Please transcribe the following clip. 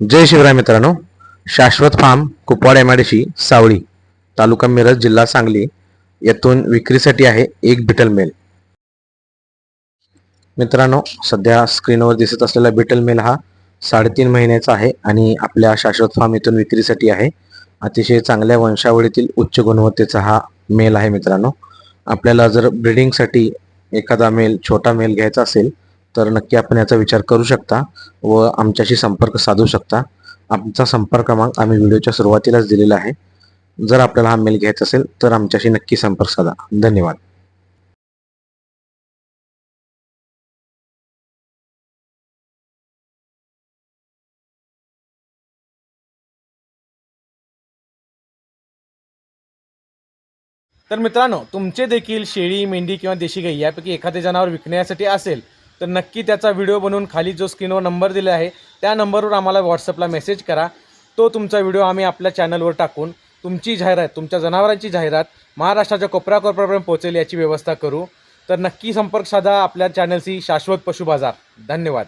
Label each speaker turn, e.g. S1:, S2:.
S1: जय शिवराय मित्रांनो. शाश्वत farm Kupwad MIDC Savali तालुका मिरज जिल्हा सांगली येथून विक्रीसाठी आहे एक बिटल मेल मित्रांनो सध्या स्क्रीनवर दिसत असलेला बिटल मेल हा साडेतीन महिन्याचा आहे आणि आपल्या शाश्वत फार्म येथून विक्रीसाठी आहे. अतिशय चांगल्या वंशावळीतील उच्च गुणवत्तेचा हा मेल आहे मित्रांनो. आपल्याला जर ब्रिडिंगसाठी एखादा मेल छोटा मेल घ्यायचा असेल तर नक्की आपण याचा विचार करू शकता व आमच्याशी संपर्क साधू शकता. आमचा संपर्क क्रमांक आम्ही व्हिडिओच्या सुरुवातीलाच दिलेला आहे. जर आपल्याला हा मेल घ्यायचा असेल तर आमच्याशी नक्की संपर्क साधा. धन्यवाद.
S2: तर मित्रांनो तुमचे देखील शेळी मेंढी किंवा देशी गाई यापैकी एखादे जनावर विकण्यासाठी असेल तर नक्की त्याचा व्हिडिओ बनवून खाली जो स्क्रीनवर नंबर दिला आहे त्या नंबरवर आम्हाला व्हॉट्सअपला मेसेज करा. तो तुमचा व्हिडिओ आम्ही आपल्या चॅनलवर टाकून तुमची जाहिरात तुमच्या जनावरांची जाहिरात महाराष्ट्राच्या कोपऱ्याकोपऱ्यापर्यंत पोहोचेल याची व्यवस्था करू. तर नक्की संपर्क साधा आपल्या चॅनलशी शाश्वत पशु बाजार. धन्यवाद.